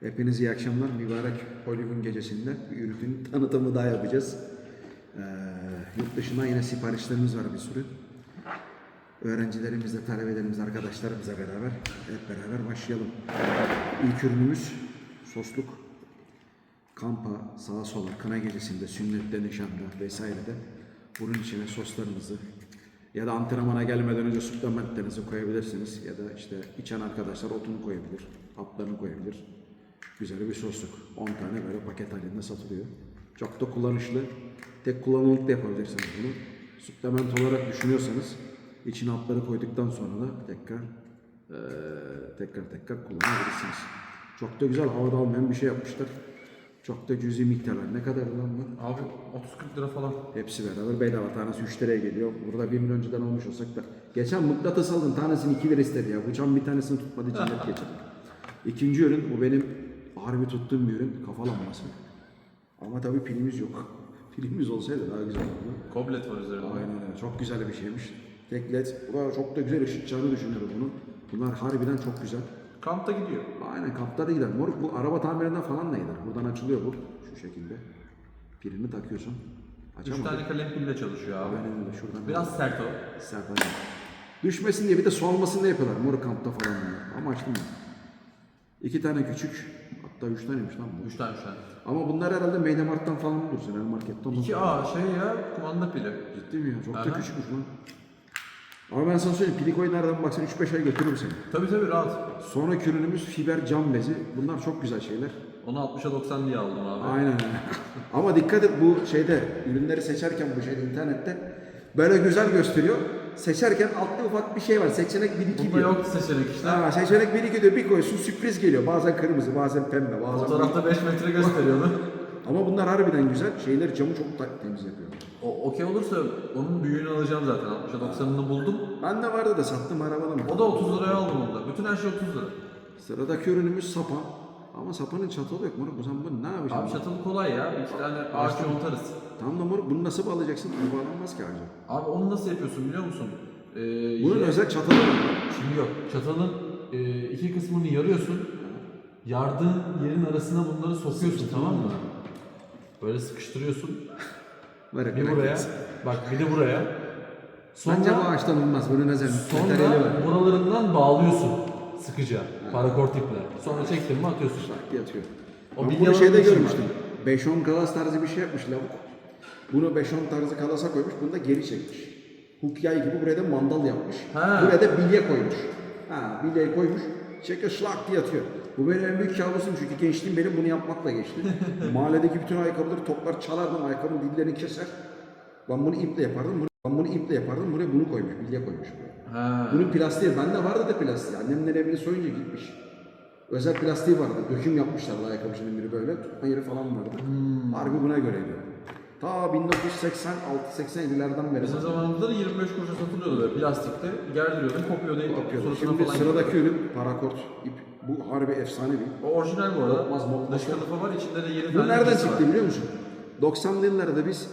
Hepinize iyi akşamlar. Mübarek Poligon gecesinde bir ürünün tanıtımı daha yapacağız. Ee, yurt dışına yine siparişlerimiz var bir sürü. Öğrencilerimizle, talebelerimiz, arkadaşlarımızla beraber hep beraber başlayalım. İlk ürünümüz sosluk. Kampa, sağa sola, kına gecesinde, sünnette, nişanda vesairede bunun içine soslarınızı ya da antrenmana gelmeden önce suplementlerinizi koyabilirsiniz. Ya da işte içen arkadaşlar otunu koyabilir, haplarını koyabilir. Güzel bir sosluk. 10 tane böyle paket halinde satılıyor. Çok da kullanışlı. Tek kullanımlık da yapabilirsiniz bunu. Suplement olarak düşünüyorsanız içine hapları koyduktan sonra da tekrar eee, tekrar tekrar kullanabilirsiniz. Çok da güzel havada almayan bir şey yapmışlar. Çok da cüzi miktarlar. Ne kadar lan bu? Abi 30-40 lira falan. Hepsi beraber bedava. Tanesi 3 liraya geliyor. Burada 1 milyon önceden olmuş olsak da. Geçen mıknatıs aldım. Tanesini 2 lira istedi ya. Cam bir tanesini tutmadı. Cinnet geçirdik. İkinci ürün. Bu benim harbi tuttuğum bir ürün. Kafa lambası. Ama tabii pilimiz yok. Pilimiz olsaydı daha güzel olurdu. Koblet var üzerinde. Aynen öyle. Çok güzel bir şeymiş. Tek led. Çok da güzel ışıtacağını düşünüyorum bunu. Bunlar harbiden çok güzel. Kampta gidiyor. Aynen kampta da gider. Moruk bu araba tamirinden falan da gider. Buradan açılıyor bu. Şu şekilde. Pilini takıyorsun. 3 Açamadım. tane kalem pille çalışıyor abi. Aynen öyle. Şuradan Biraz sert o. Sert aynen. Düşmesin diye bir de soğumasın diye yapıyorlar. Moruk kampta falan bunlar. Ama açtım ben. İki tane küçük. Hatta üç taneymiş lan bu. 3 tane 3 tane. Ama bunlar herhalde Mediamarkt'tan falan bulursun. Yani marketten. 2A şey ya kumanda pili. Ciddi mi ya? Çok da Aha. küçükmüş lan. Ama ben sana söyleyeyim. Pilikoyu nereden baksan 3-5 ay götürür seni. Tabi tabi rahat. Sonraki ürünümüz fiber cam bezi. Bunlar çok güzel şeyler. Onu 60'a 90 diye aldım abi. Aynen. Ama dikkat et bu şeyde ürünleri seçerken bu şeyde internette böyle güzel gösteriyor. Seçerken altta ufak bir şey var. Seçenek 1 2 Bunda diyor. yok seçenek işte. Ha, seçenek 1 2 diyor. Bir koyuyorsun sürpriz geliyor. Bazen kırmızı, bazen pembe, bazen Fotoğrafta 5 metre gösteriyordu. Ama bunlar harbiden güzel. Şeyler camı çok da temiz yapıyor. o okey olursa onun büyüğünü alacağım zaten. 60'a 90'ını buldum. Ben de vardı da sattım arabada mı? O da 30 liraya aldım onu da. Bütün her şey 30 lira. Sıradaki ürünümüz sapa. Ama sapanın çatalı yok moruk. O zaman bunu ne yapacaksın? Abi çatalı kolay ya. Bir iki tane ağaç yontarız. Tamam da moruk bunu nasıl bağlayacaksın? Bu bağlanmaz ki ağaca. Abi onu nasıl yapıyorsun biliyor musun? Ee, Bunun özel çatalı var. Şimdi yok. Çatalın e, iki kısmını yarıyorsun. Yardığın yerin arasına bunları sokuyorsun tamam mı? Böyle sıkıştırıyorsun. Bir buraya. Bak bir de buraya. Bence bu Sonra, ağaçtan olmaz. Bunun özel sonra buralarından bağlıyorsun sıkıca. Parakort iple. Sonra çektin mi atıyorsun. Şak diye atıyor. O ben bunu şeyde görmüştüm. 5-10 kalas tarzı bir şey yapmış lavuk. Bunu 5-10 tarzı kalasa koymuş. Bunu da geri çekmiş. Hook yay gibi buraya da mandal yapmış. Ha. Buraya da bilye koymuş. Ha, bilye koymuş. Çekiyor şlak diye atıyor. Bu benim en büyük kabusum çünkü gençliğim benim bunu yapmakla geçti. Mahalledeki bütün ayakkabıları toplar çalardım. Ayakkabının dillerini keser. Ben bunu iple yapardım. Bunu, ben bunu iple yapardım. Buraya bunu koymuş. Bilye koymuş buraya. Ha. Bunun plastiği, bende vardı da plastiği. Annemler evini soyunca gitmiş. Özel plastiği vardı. Döküm yapmışlardı ayakkabıcının biri böyle. Tutma yeri falan vardı. Hmm. Harbi buna göreydi. Ta 1986-87'lerden beri. Bizim zamanımızda da 25 kuruşa satılıyordu böyle plastikte. Gerdiriyordun, kopuyordu. Suratına Şimdi sıradaki ürün parakort ip. Bu harbi efsane bir. O orijinal bu arada. Mokmaz, mokmaz. Dış kılıfı var, içinde de 7 Bu nereden çıktı biliyor musun? 90'lı yıllarda biz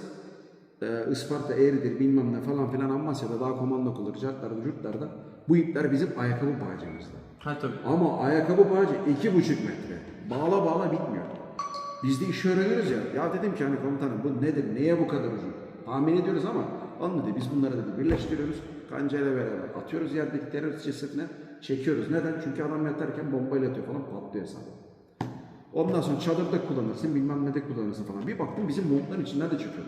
e, Isparta, Eğridir bilmem ne falan filan Amasya'da daha komando kulları, cartlarda, curtlarda bu ipler bizim ayakkabı bağcımızda. Ha tabii. Ama ayakkabı bağcı iki buçuk metre. Bağla bağla bitmiyor. Biz de işi öğreniyoruz ya. Ya dedim ki hani komutanım bu nedir? Neye bu kadar uzun? Tahmin ediyoruz ama dedi biz bunları dedi birleştiriyoruz. Kancayla beraber atıyoruz yerdeki terörist cesetine çekiyoruz. Neden? Çünkü adam yatarken bombayla atıyor falan patlıyor hesabı. Ondan sonra çadırda kullanırsın bilmem ne de kullanırsın falan. Bir baktım bizim montların içinden de çıkıyor.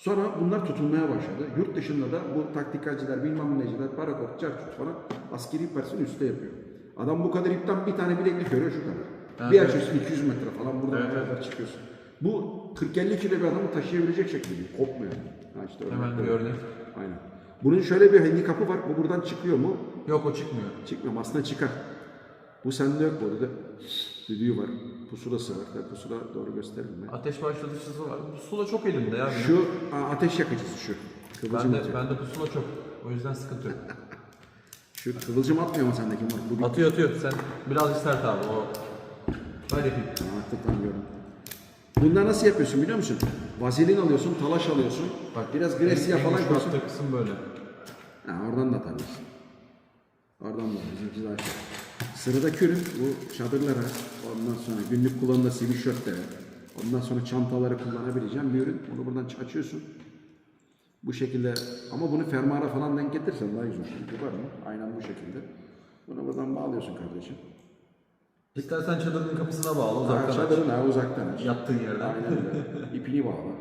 Sonra bunlar tutulmaya başladı. Yurt dışında da bu taktikalciler, bilmem neciler, parakort, çarçut falan askeri personel üstte yapıyor. Adam bu kadar ipten bir tane bileklik görüyor şu kadar. Evet, bir evet. açıyorsun 200 metre falan buradan Evet, beraber çıkıyorsun. Bu 40-50 kilo bir adamı taşıyabilecek şekilde kopmuyor. Ha işte Hemen bir örnek. Aynen. Bunun şöyle bir handikapı var. Bu buradan çıkıyor mu? Yok o çıkmıyor. Çıkmıyor. Aslında çıkar. Bu sende yok bu arada. Düdüğü var. Pusulası var. Ya pusula doğru gösterelim mi? Ateş başlatıcısı var. Pusula çok elimde ya benim. Şu aa, ateş yakıcısı şu. Kıvılcım Bende, atıyor. bende pusula çok. O yüzden sıkıntı yok. Şu kıvılcım atmıyor mu sendeki moruk? Bu bir Atıyor atıyor. Sen biraz sert abi o. Ver yapayım. Artık tanıyorum. Bunlar nasıl yapıyorsun biliyor musun? Vazelin alıyorsun, talaş alıyorsun. Bak biraz Grecia En falan güçlü koyuyorsun. attığı kısım böyle. Ha, oradan da tanıyorsun. Oradan da bizimki daha şey. Sıradaki ürün bu çadırlara, ondan sonra günlük kullanımda sweatshirtlere, ondan sonra çantaları kullanabileceğim bir ürün. Bunu buradan açıyorsun. Bu şekilde ama bunu fermuara falan denk getirsen daha güzel. Çünkü var mı? Aynen bu şekilde. Bunu buradan bağlıyorsun kardeşim. İstersen çadırın kapısına bağla Ha, uzaktan aç. çadırın ha uzaktan aç. Yattığın yerden. Aynen öyle. İpini bağla.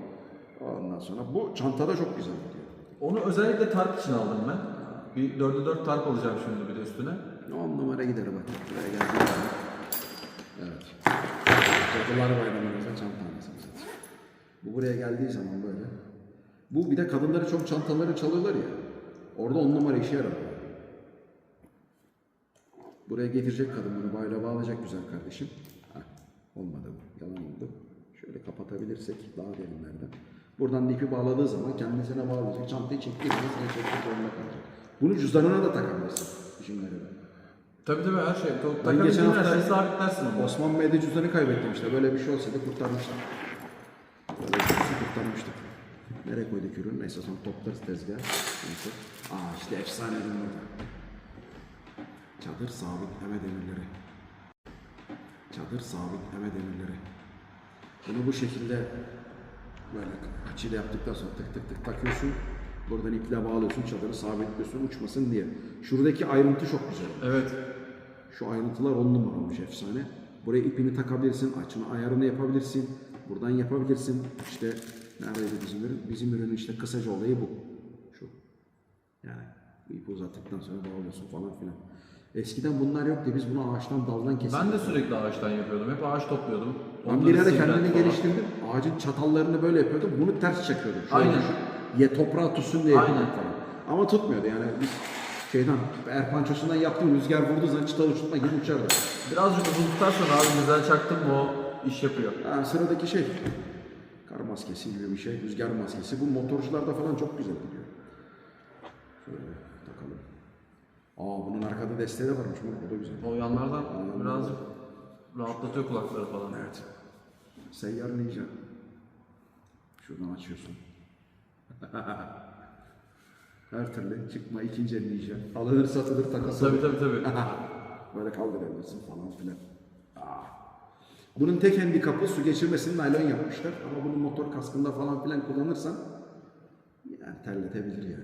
Ondan sonra bu çantada çok güzel gidiyor. Onu özellikle tarp için aldım ben. Bir 4'e 4 tarp alacağım şimdi bir de üstüne. 10 numara gider bak. Buraya geldiği zaman. Evet. Çanta anasını satayım. Bu buraya geldiği zaman böyle. Bu bir de kadınları çok çantaları çalıyorlar ya. Orada 10 numara işe yarar. Buraya getirecek kadın bunu bayrağı bağlayacak güzel kardeşim. Heh, olmadı bu. Yalan oldu. Şöyle kapatabilirsek daha derinlerden. Buradan da ipi bağladığı zaman kendisine bağlayacak. Çantayı çektiği zaman sana çekmek zorunda kalacak. Bunu cüzdanına da takabilirsin. İşin garibi. Tabii tabii her şey. Ben geçen Takabildiğin her hafta şeyi sabitlersin onu. Osman Bey'de cüzdanı kaybettim işte. Böyle bir şey olsaydı kurtarmıştık. Böyle bir şey kurtarmıştık. Nereye koyduk ürün? Neyse sonra toplarız tezgah. Neyse. Aa işte efsane ürün burada. Çadır sabitleme demirleri. Çadır sabitleme demirleri. Bunu bu şekilde böyle açıyla yaptıktan sonra tık tık tık takıyorsun. Buradan iple bağlıyorsun, çadırı sabitliyorsun uçmasın diye. Şuradaki ayrıntı çok güzel. Evet. Şu ayrıntılar on numara olmuş efsane. Buraya ipini takabilirsin, açını ayarını yapabilirsin. Buradan yapabilirsin. İşte neredeydi bizim ürün? Bizim ürünün işte kısaca olayı bu. Şu. Yani ipi uzattıktan sonra bağlıyorsun falan filan. Eskiden bunlar yoktu. Biz bunu ağaçtan daldan kesiyorduk. Ben de sürekli ağaçtan yapıyordum. Hep ağaç topluyordum. Ben bir ara falan. geliştirdim. Ağacın çatallarını böyle yapıyordum. Bunu ters çakıyordum. Şöyle Aynen. düşün. Ye toprağa tutsun diye Aynen. falan. Ama tutmuyordu yani. Biz şeyden erpançosundan yaptığım rüzgar vurduğu zaman çıtalı uçurtma gibi uçardı. Birazcık uzunluktan sonra abi güzel çaktın mı o iş yapıyor. Ha, sıradaki şey kar maskesi gibi bir şey, rüzgar maskesi. Bu motorcularda falan çok güzel gidiyor. Şöyle takalım. Aa bunun arkada desteği de varmış bu da güzel. O yanlardan birazcık rahatlatıyor kulakları falan. Evet. Seyyar ninja. Şuradan açıyorsun. Her türlü çıkma ikinci el ninja. Alınır satılır takası. Tabii tabii tabii. Böyle kaldırabilirsin falan filan. Aa. Bunun tek handikapı su geçirmesini naylon yapmışlar. Ama bunu motor kaskında falan filan kullanırsan yani terletebilir yani.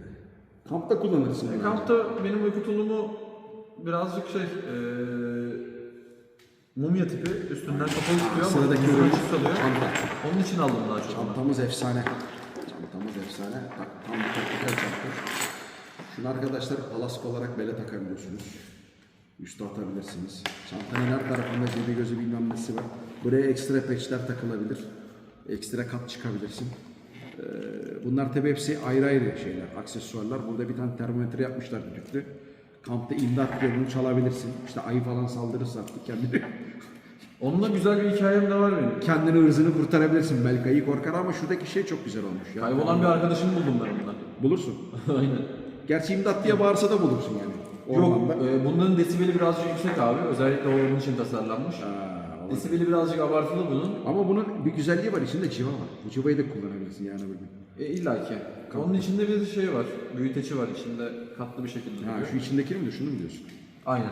Kampta kullanırsın bunu. E, Kampta benim uyku tulumu birazcık şey eee mumya tipi üstünden kapalı tutuyor ama Sıradaki üstüne ürün açık kalıyor. çanta. Onun için aldım daha çok. onu. Çantamız efsane. Efsane. Tam bir taktikal çanta. Şunu arkadaşlar palask olarak bele takabiliyorsunuz. Üste atabilirsiniz. Çantanın her tarafında cebi gözü bilmem nesi var. Buraya ekstra patchler takılabilir. Ekstra kat çıkabilirsin. Ee, bunlar tabi hepsi ayrı ayrı şeyler, aksesuarlar. Burada bir tane termometre yapmışlar düdüklü. Kampta imdat diyor bunu çalabilirsin. İşte ayı falan saldırırsa artık kendini Onunla güzel bir hikayem de var benim. kendini ırzını kurtarabilirsin. Belki ayı korkar ama şuradaki şey çok güzel olmuş. Ya. Kaybolan bir arkadaşımı buldum ben onunla. Bulursun. Aynen. Gerçi imdat diye bağırsa da bulursun yani. Ormanda. Yok, e, bunların desibeli birazcık yüksek abi. Özellikle o onun için tasarlanmış. Olabilir. Desibeli birazcık abartılı bunun. Ama bunun bir güzelliği var. içinde civa var. Bu civayı da kullanabilirsin yani bugün. E, İlla ki. Onun içinde bir şey var. Büyüteci var içinde katlı bir şekilde Ha, şu içindekini mi düşündün mü diyorsun? Aynen.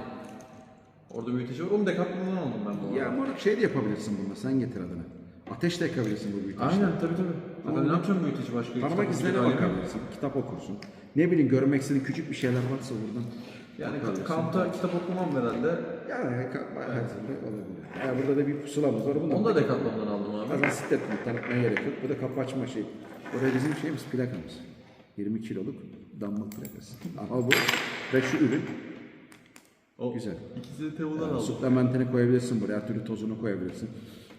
Orada büyüteci var. Onu Decathlon'dan aldım ben bu Ya arada. ama şey de yapabilirsin bunda. Sen getir adını. Ateş de yakabilirsin bu büyüteçte. Aynen tabii tabii. Zaten ne yapacağım büyüteci başka? Parmak Kitap izlerine okuyacak halim yok. bakabilirsin. Kitap okursun. Ne bileyim görmek istediğin küçük bir şeyler varsa buradan. Yani bakabilirsin. kampta kitap okumam herhalde. Yani ka- türlü olabilir. Ya burada da bir pusulamız var. Bunu Onu da Decathlon'dan aldım abi. Bazen siklet mi? Tanıtmaya gerek yok. Bu da kapı açma şey. Buraya bizim şeyimiz plakamız. 20 kiloluk damla plakası. Ama bu ve şu ürün O, Güzel. İkisini Temu'dan yani aldım. suplementini koyabilirsin buraya. Her türlü tozunu koyabilirsin.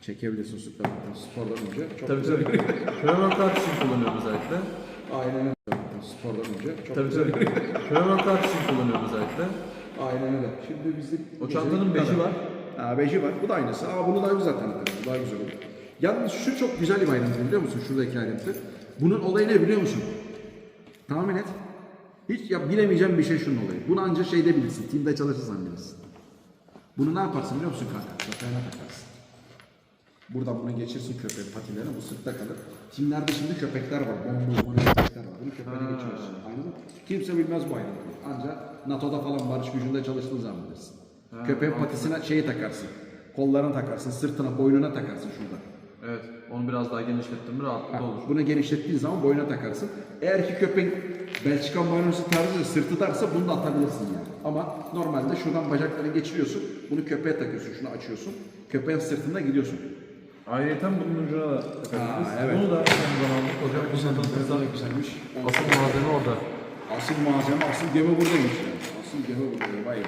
Çekebilirsin suplementini spordan önce. Çok Tabii güzel. tabii. Pre-workout için kullanıyorum özellikle. Aynen öyle. Spordan önce. Çok Tabii güzel. tabii. Pre-workout için kullanıyorum özellikle. Aynen öyle. Şimdi bizim... O çantanın beji var. Ha beji var. Bu da aynısı. Aa bunu daha tanıtırım. Bu daha güzel olur. Yalnız şu çok güzel bir ayrıntı biliyor musun? Şuradaki ayrıntı. Bunun olayı ne biliyor musun? Tahmin et. Hiç ya bilemeyeceğim bir şey şunun olayı. Bunu ancak şeyde bilirsin. Team'de çalışırsan bilirsin. Bunu ne yaparsın biliyor musun kanka? Köpeğine takarsın. Buradan bunu geçirsin köpeğin patilerine. Bu sırtta kalır. Teamlerde şimdi köpekler var. Bomba bomba köpekler var. Bunu köpeğine geçirirsin. Anladın mı? Kimse bilmez bu ayrıntıyı. Ancak NATO'da falan barış gücünde çalıştığın zaman bilirsin. Köpeğin patisine şeyi takarsın. Kollarına takarsın, sırtına, boynuna takarsın şurada. Evet. Onu biraz daha genişlettim mi rahatlıkla Ha, olur. bunu genişlettiğin zaman boynuna takarsın. Eğer ki köpeğin Belçika Marinesi tarzı sırtı darsa bunu da atabilirsin yani. Ama normalde şuradan bacakları geçiriyorsun. Bunu köpeğe takıyorsun. Şunu açıyorsun. Köpeğin sırtında gidiyorsun. Ayrıca bunun ucuna da takabiliriz. Aa, evet. Bunu da son zamanlık hocam bu satılırsa güzelmiş. asıl malzeme orada. Asıl malzeme, asıl gemi buradaymış yani. Asıl gemi burada. Vay vay.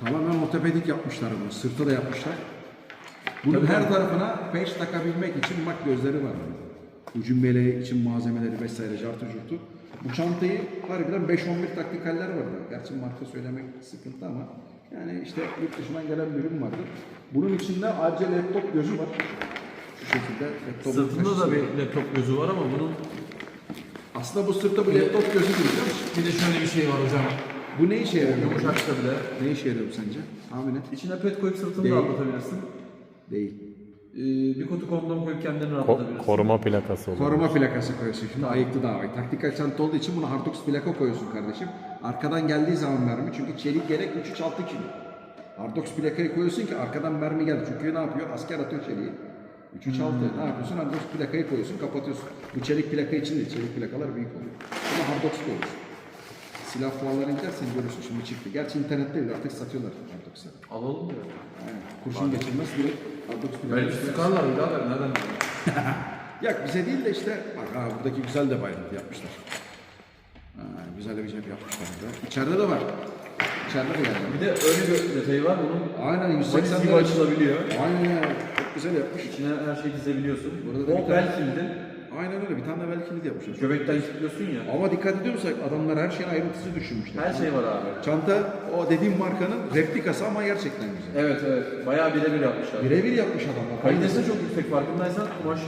Tamamen ortopedik yapmışlar bunu. Sırtı da yapmışlar. Bunun Tabii her tabii. tarafına peş takabilmek için bak gözleri var. Ucun meleği için malzemeleri vesaire cartı curtu. Bu çantayı harbiden 5-11 taktikaller vardı. Gerçi marka söylemek sıkıntı ama yani işte yurt dışından gelen bir ürün vardı. Bunun içinde ayrıca laptop gözü var. Şu şekilde laptop Sırtında da bir laptop gözü var ama bunun Aslında bu sırtta bu laptop gözü biliyor musun? bir de şöyle bir şey var hocam. Bu ne işe yarıyor? Yumuşakta bile. Ne işe yarıyor bu sence? Tahmin et. İçine pet koyup sırtını Değil. da atlatabilirsin. Değil. Ee, bir kutu kondom koyup kendini Ko- rahatlatabilirsin. koruma plakası olur. Koruma plakası koyuyorsun. Şimdi ayıktı daha ay. Taktikal çanta olduğu için buna Hartox plaka koyuyorsun kardeşim. Arkadan geldiği zaman mermi çünkü çelik gerek 3-3-6 kilo. Hartox plakayı koyuyorsun ki arkadan mermi geldi. Çünkü ne yapıyor? Asker atıyor çeliği. 3-3-6 ne yapıyorsun? Hartox plakayı koyuyorsun kapatıyorsun. Bu çelik plaka için değil. Çelik plakalar büyük oluyor. Buna Hartox koyuyorsun. Silah fuarlarına gidersen görürsün şimdi çıktı. Gerçi internette bile artık satıyorlar Hartox'ı. Alalım ya. Aynen. Kurşun geçirmez direkt Belki sıkarlar birader nereden? Ya bize değil de işte bak ha buradaki güzel de bayrak yapmışlar. Ha, güzel de bir cep yapmışlar burada. İçeride de var. İçeride de yani. Bir de öyle bir detayı var bunun. Aynen Valiz 180 gibi derece. açılabiliyor. Aynen ya. Çok güzel yapmış. İçine her şeyi dizebiliyorsun. Burada da bir o tane- bel kilidi. Aynen öyle. Bir tane de belki yapmışlar. Göbekten kilitliyorsun ya. Ama dikkat ediyor musun? Adamlar her şeyin ayrıntısı düşünmüşler. Her şey var abi. Çanta o dediğim markanın replikası ama gerçekten güzel. Evet evet. Bayağı birebir yapmışlar. Birebir yapmış adamlar. Kalitesi de çok yüksek farkındaysan kumaş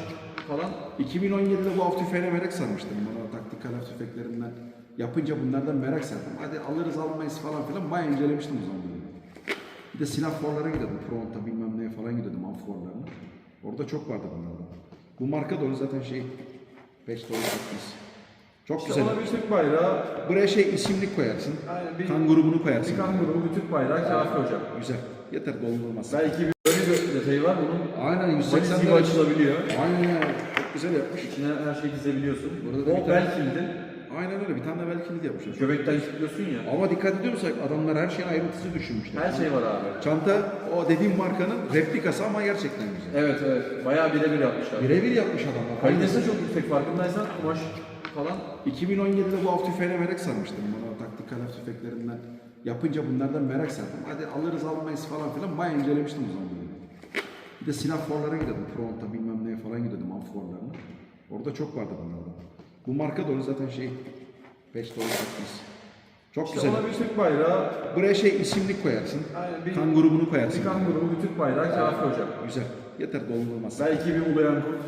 falan. 2017'de bu av tüfeğine merak sarmıştım. Bana taktikal av tüfeklerinden yapınca bunlardan merak sardım. Hadi alırız almayız falan filan bayağı incelemiştim o zaman. Bir de silah fuarlara gidiyordum. Fronta bilmem neye falan gidiyordum av fuarlarına. Orada çok vardı bunlardan. Bu marka da onun zaten şey 5 dolar atmış. Çok İşte güzel. ona bir Türk bayrağı, Buraya şey isimlik koyarsın. Aynen, bir- kan grubunu koyarsın. bir kan grubu, bir Türk bayrağı kafi hocam. Güzel. Yeter doldurulmaz. Belki bir öyle bir detayı var bunun. Aynen Valiz 180 gibi derece. açılabiliyor. Aynen ya. Çok güzel yapmış. İçine her şeyi dizebiliyorsun. Burada da bir o tane- bel kilidi. Aynen öyle. Bir tane de belki de yapmışlar. Göbekten kilitliyorsun ya. Ama dikkat ediyor musun? Adamlar her şeyin ayrıntısı düşünmüşler. Her şey var abi. Çanta o dediğim markanın replikası ama gerçekten güzel. Evet evet. Bayağı birebir yapmışlar. Birebir yapmış adamlar. Kalitesi de çok yüksek farkındaysan kumaş falan. 2017'de bu av tüfeğine merak sarmıştım. Bana taktikal av tüfeklerinden yapınca bunlardan merak sardım. Hadi alırız almayız falan filan bayağı incelemiştim o zaman. Bir de silah fuarlara gidiyordum. Fronta bilmem neye falan gidiyordum av fuarlarına. Orada çok vardı bunlardan. Bu marka da onun zaten şey 5 dolar atmış. Çok İşte güzel. ona bir Türk bayrağı, Buraya şey isimlik koyarsın. Aynen, bir- kan grubunu koyarsın. bir kan grubu, bir Türk bayrağı kafi hocam. Güzel. Yeter doldurulmaz. Belki bir ulayan kurt.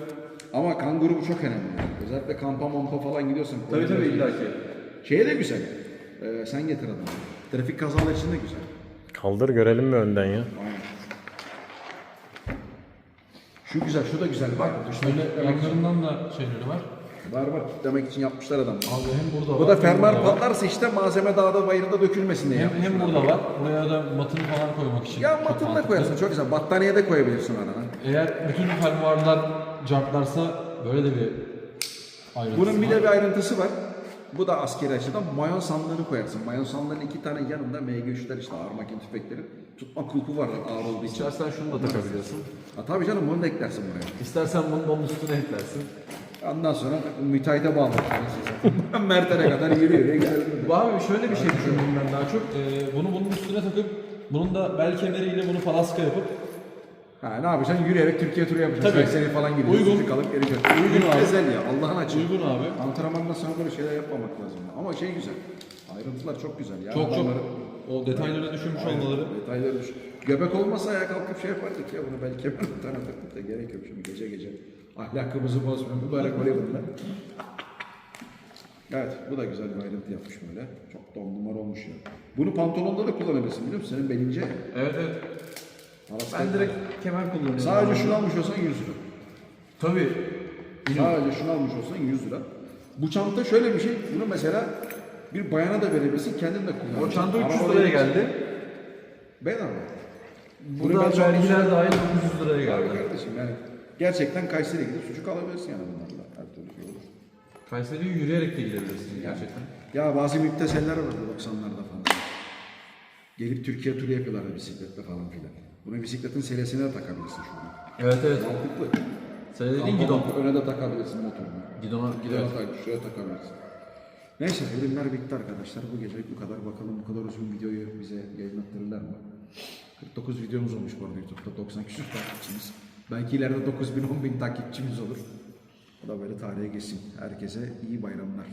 Ama kan grubu çok önemli. Özellikle kampa mampa falan gidiyorsan. Tabii tabii illa ki. Şeye de güzel. Ee, sen getir adamı. Trafik kazaları için de güzel. Kaldır görelim mi önden ya? Aynen. Şu güzel, şu da güzel. Bak, Şöyle yanlarından da şeyleri var. Var. Demek için yapmışlar adam. Abi hem burada Bu var. da hem fermuar burada var. patlarsa işte malzeme dağda bayırda dökülmesin diye Hem, yapmışlar. hem burada var. Buraya da matını falan koymak için. Ya çok matını da mantıklı. koyarsın çok güzel. Battaniye de koyabilirsin arana. Eğer bütün fermuarlar cartlarsa böyle de bir ayrıntısı Bunun bir var. de bir ayrıntısı var. Bu da askeri açıdan mayon sandığını koyarsın. Mayon sandığının iki tane yanında MG3'ler işte ağır makine tüfekleri. Tutma kulpu var ağır olduğu için. İstersen şunu da takabiliyorsun. Ha, tabii canım bunu da eklersin buraya. İstersen bunu da onun üstüne eklersin. Ondan sonra müteahhite bağlarsın. Mert'e kadar yürüyor. Abi şöyle bir şey düşündüm ben daha çok. Ee, bunu bunun üstüne takıp bunun da bel kemeriyle bunu palaska yapıp Ha ne yapacaksın? Yürüyerek Türkiye turu yapacaksın. Tabii. Sekseni falan gidiyorsun. Uygun. Uygun. alıp geleceksin. Uygun abi. Güzel ya. Allah'ın açığı. uygun abi. Antrenmandan sonra böyle şeyler yapmamak lazım. Ama şey güzel. Ayrıntılar çok güzel. Ya. Çok çok Adamları- o detayları düşünmüş olmaları. Detayları düş. Göbek olmasa ayağa kalkıp şey yapardık ya bunu belki takıp da gerek yok şimdi gece gece. Ahlakımızı bozmuyor. Mübarek oraya bunlar. Evet bu da güzel bir ayrıntı yapmış böyle. Çok da on numara olmuş ya. Bunu pantolonda da kullanabilirsin biliyor musun? Senin belince. Evet evet. Arası Ben direkt kemer kullanıyorum. Sadece şunu almış olsan 100 lira. Tabii. Sadece şunu almış olsan 100 lira. Bu çanta şöyle bir şey. Bunu mesela bir bayana da verebilirsin, kendin de kullanırsın. O çanta 300 Arabada liraya geldi. Ben da çok- vergiler dahil 900 liraya geldi. kardeşim yani gerçekten Kayseri'ye gidip sucuk alabilirsin yani bunlarla. Her türlü şey olur. Kayseri'ye yürüyerek de gidebilirsin gerçekten. Ya bazı müpteseller vardı 90'larda falan. Gelip Türkiye turu yapıyorlardı bisikletle falan filan. Bunu bisikletin selesine de takabilirsin şuradan. Evet evet. Mantıklı. Sen dediğin gidon. Öne de takabilirsin motorunu. Gidona Gider gider. tak, şuraya takabilirsin. Neyse ürünler bitti arkadaşlar. Bu gece bu kadar. Bakalım bu kadar uzun videoyu bize yayınlattırırlar mı? 49 videomuz olmuş bu arada YouTube'da. 90 küsur takipçimiz. Belki ileride 9000 bin 10 bin takipçimiz olur. O da böyle tarihe geçsin. Herkese iyi bayramlar.